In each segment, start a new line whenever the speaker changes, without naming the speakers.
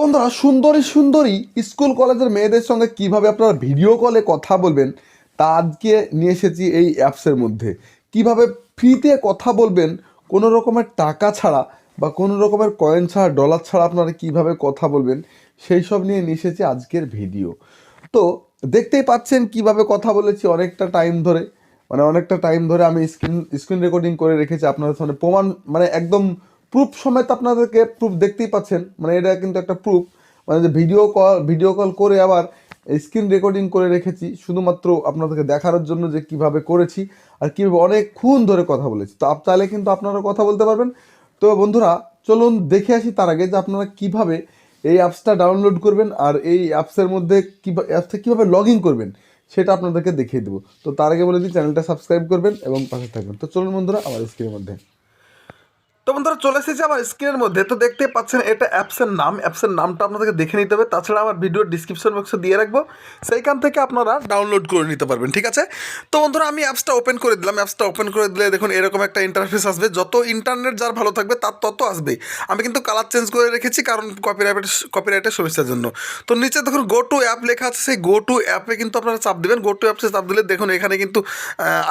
বন্ধুরা, সুন্দরী সুন্দরী স্কুল কলেজের মেয়েদের সঙ্গে কীভাবে আপনারা ভিডিও কলে কথা বলবেন, তা আজকে নিয়ে এসেছি এই অ্যাপসের মধ্যে। কীভাবে ফ্রিতে কথা বলবেন, কোনো রকমের টাকা ছাড়া বা কোনো রকমের কয়েন ছাড়া ডলার ছাড়া আপনারা কীভাবে কথা বলবেন, সেই সব নিয়ে নিয়ে এসেছি আজকের ভিডিও তো দেখতেই পাচ্ছেন কীভাবে কথা বলেছি অনেকটা টাইম ধরে। মানে অনেকটা টাইম ধরে আমি স্ক্রিন স্ক্রিন রেকর্ডিং করে রেখেছি আপনাদের সামনে। প্রমাণ মানে একদম প্রুফ সমেত আপনাদেরকে প্রুফ দেখতেই পাচ্ছেন। মানে এটা কিন্তু একটা প্রুফ মানে যে ভিডিও কল ভিডিও কল করে আবার স্ক্রিন রেকর্ডিং করে রেখেছি, শুধুমাত্র আপনাদেরকে দেখানোর জন্য যে কীভাবে করেছি আর কীভাবে অনেকক্ষণ ধরে কথা বলেছি। তো তাহলে কিন্তু আপনারা কথা বলতে পারবেন। তো বন্ধুরা, চলুন দেখে আসি তার আগে যে আপনারা কীভাবে এই অ্যাপসটা ডাউনলোড করবেন আর এই অ্যাপসের মধ্যে কীভাবে অ্যাপসটা কীভাবে লগ ইন করবেন, সেটা আপনাদেরকে দেখিয়ে দেবো। তো তার আগে বলে দিই চ্যানেলটা সাবস্ক্রাইব করবেন এবং পাশে থাকবেন। তো চলুন বন্ধুরা, আমার স্ক্রিনের মধ্যে। তো বন্ধুরা, চলে এসেছে আমার স্ক্রিনের মধ্যে। তো দেখতে পাচ্ছেন, এটা অ্যাপসের নাম। অ্যাপসের নামটা আপনাদেরকে দেখে নিতে হবে। তাছাড়া আমার ভিডিওর ডিসক্রিপশন বক্সে দিয়ে রাখব। সেইখান থেকে আপনারা ডাউনলোড করে নিতে পারবেন, ঠিক আছে? তো বন্ধুরা, আমি অ্যাপসটা ওপেন করে দিলাম। অ্যাপসটা ওপেন করে দিলে দেখুন, এরকম একটা ইন্টারফেস আসবে। যত ইন্টারনেট যার ভালো থাকবে, তার তত আসবেই আমি কিন্তু কালার চেঞ্জ করে রেখেছি, কারণ কপিরাইট কপিরাইটের সমস্যার জন্য। তো নিচে দেখুন গো টু অ্যাপ লেখা আছে। সেই গো টু অ্যাপে কিন্তু আপনারা চাপ দেবেন। গো টু অ্যাপসে চাপ দিলে দেখুন, এখানে কিন্তু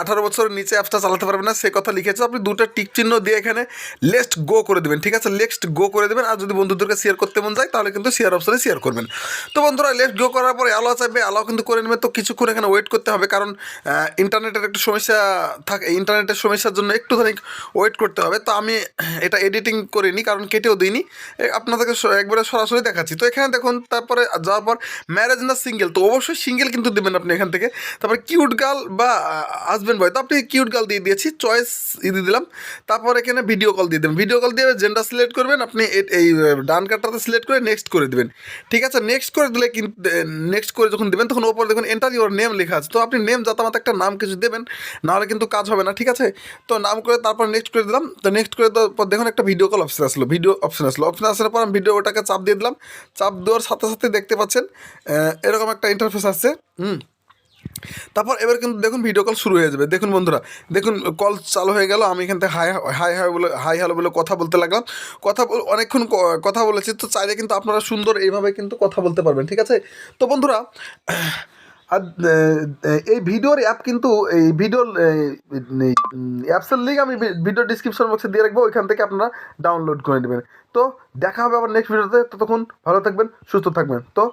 আঠারো বছরের নিচে অ্যাপসটা চালাতে পারবেন না। সে কথা লিখেছে আপনি দুটো টিক চিহ্ন দিয়ে এখানে লেস্ট গো করে দেবেন, ঠিক আছে? নেক্সট গো করে দেবেন, আর যদি বন্ধুদেরকে শেয়ার করতে মন যায়, তাহলে কিন্তু শেয়ার অপশনে শেয়ার করবেন। তো বন্ধুরা লেফট গো করার পরে অ্যালাও চাইবে অ্যালাও কিন্তু করে নেবে, তো কিছুক্ষণ এখানে ওয়েট করতে হবে, কারণ ইন্টারনেটের একটু সমস্যা থাকে ইন্টারনেটের সমস্যার জন্য একটু ওয়েট করতে হবে। তো আমি এটা এডিটিং করিনি কারণ কেটেও দিইনি। আপনাদেরকে একবারে সরাসরি দেখাচ্ছি। তো এখানে দেখুন, তারপরে যাওয়ার পর ম্যারেজ না সিঙ্গেল তো অবশ্যই সিঙ্গেল কিন্তু দেবেন আপনি এখান থেকে। তারপর কিউট গার্ল বা হাজব্যান্ড বয় তো আপনি কিউট গার্ল দিয়ে দিয়েছি চয়েস দিয়ে দিলাম। তারপর এখানে ভিডিও কল দিয়ে দেবেন। ভিডিও কল দিয়ে জেন্ডার সিলেক্ট করবেন, আপনি এই ডান কার্ডটাতে সিলেক্ট করে নেক্সট করে দেবেন। ঠিক আছে? নেক্সট করে দিলে কিন্তু নেক্সট করে যখন দেবেন, তখন ওপর দেখুন এন্টার ইউর নেম লেখা আছে। তো আপনি নেম যাতামাত একটা নাম কিছু দেবেন, নাহলে কিন্তু কাজ হবে না, ঠিক আছে? তো নাম করে তারপর নেক্সট করে দিলাম। তো নেক্সট করে দেওয়ার পর দেখুন একটা ভিডিও কল অপশন আসলো। ভিডিও অপশন আসলো। অপশন আসার পর আমি ভিডিও ওটাকে চাপ দিয়ে দিলাম। চাপ দেওয়ার সাথে সাথে দেখতে পাচ্ছেন এরকম একটা ইন্টারফেস আসছে। হুম। তারপর এবার কিন্তু দেখুন ভিডিও কল শুরু হয়ে যাবে। দেখুন বন্ধুরা, দেখুন কল চালু হয়ে গেল, আমি এখান থেকে হাই হাই হাই বলে হাই হ্যালো বলে কথা বলতে লাগলাম। কথা অনেকক্ষণ কথা বলেছি, তো চাইলে কিন্তু আপনারা সুন্দর এইভাবে কিন্তু কথা বলতে পারবেন, ঠিক আছে? তো বন্ধুরা, আর এই ভিডিওর অ্যাপ কিন্তু, এই ভিডিওর অ্যাপসের লিঙ্ক আমি ভিডিও ডিসক্রিপশন বক্সে দিয়ে রাখব, ওইখান থেকে আপনারা ডাউনলোড করে নেবেন। তো দেখা হবে আবার নেক্সট ভিডিওতে ততক্ষণ ভালো থাকবেন, সুস্থ থাকবেন। তো